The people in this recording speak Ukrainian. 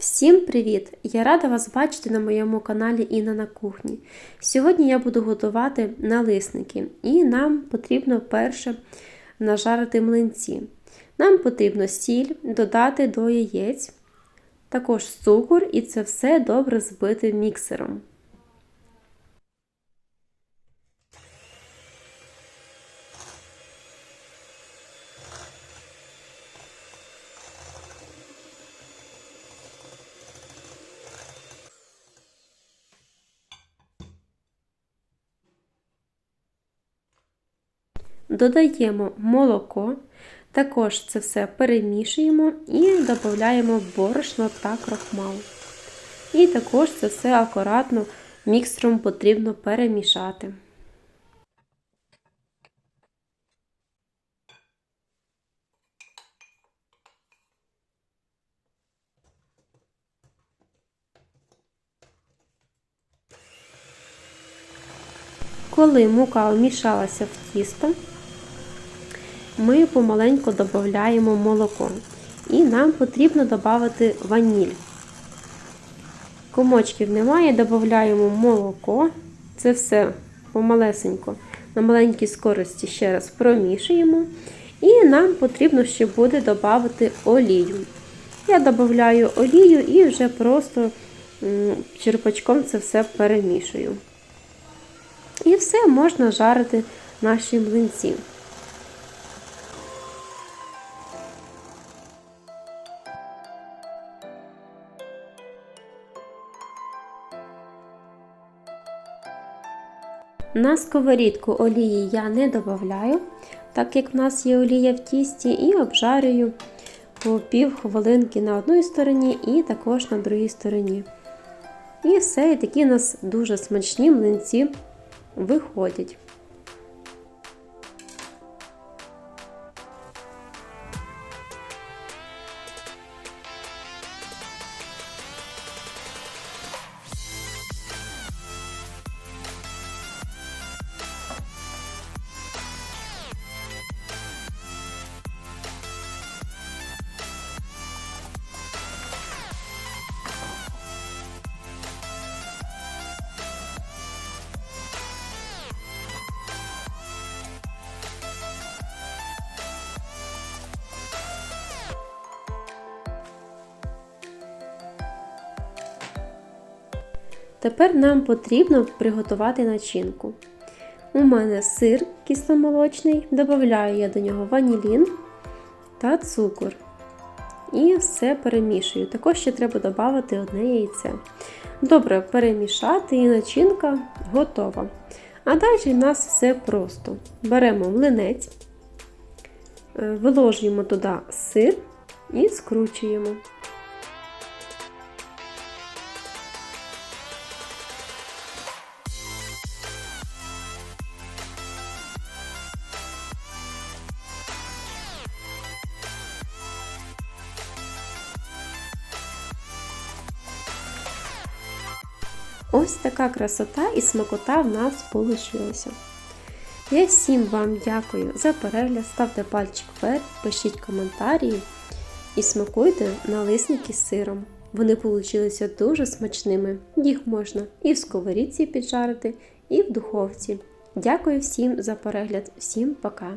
Всім привіт! Я рада вас бачити на моєму каналі Інна на кухні. Сьогодні я буду готувати налисники, і нам потрібно перше нажарити млинці. Нам потрібно сіль додати до яєць, також цукор, і це все добре збити міксером. Додаємо молоко, також це все перемішуємо і додаємо борошно та крахмал. І також це все акуратно міксером потрібно перемішати. Коли мука вмішалася в тісто, ми помаленьку додаємо молоко. І нам потрібно додати ваніль. Комочків немає, додаємо молоко. Це все помалесенько на маленькій скорості ще раз промішуємо. І нам потрібно ще буде додати олію. Я додаю олію і вже просто черпачком це все перемішую. І все можна жарити наші млинці. На сковорідку олії я не додаю, так як в нас є олія в тісті, і обжарюю по пів хвилинки на одній стороні і також на другій стороні. І все, і такі у нас дуже смачні млинці виходять. Тепер нам потрібно приготувати начинку. У мене сир кисломолочний, додаю я до нього ванілін та цукор. І все перемішую. Також ще треба додати одне яйце. Добре перемішати і начинка готова. А далі у нас все просто. Беремо млинець, е, виложуємо туди сир і скручуємо. Ось така красота і смакота в нас вийшла. Я всім вам дякую за перегляд, ставте пальчик вверх, пишіть коментарі і смакуйте налисники з сиром. Вони вийшли дуже смачними. Їх можна і в сковорідці піджарити, і в духовці. Дякую всім за перегляд, всім пока!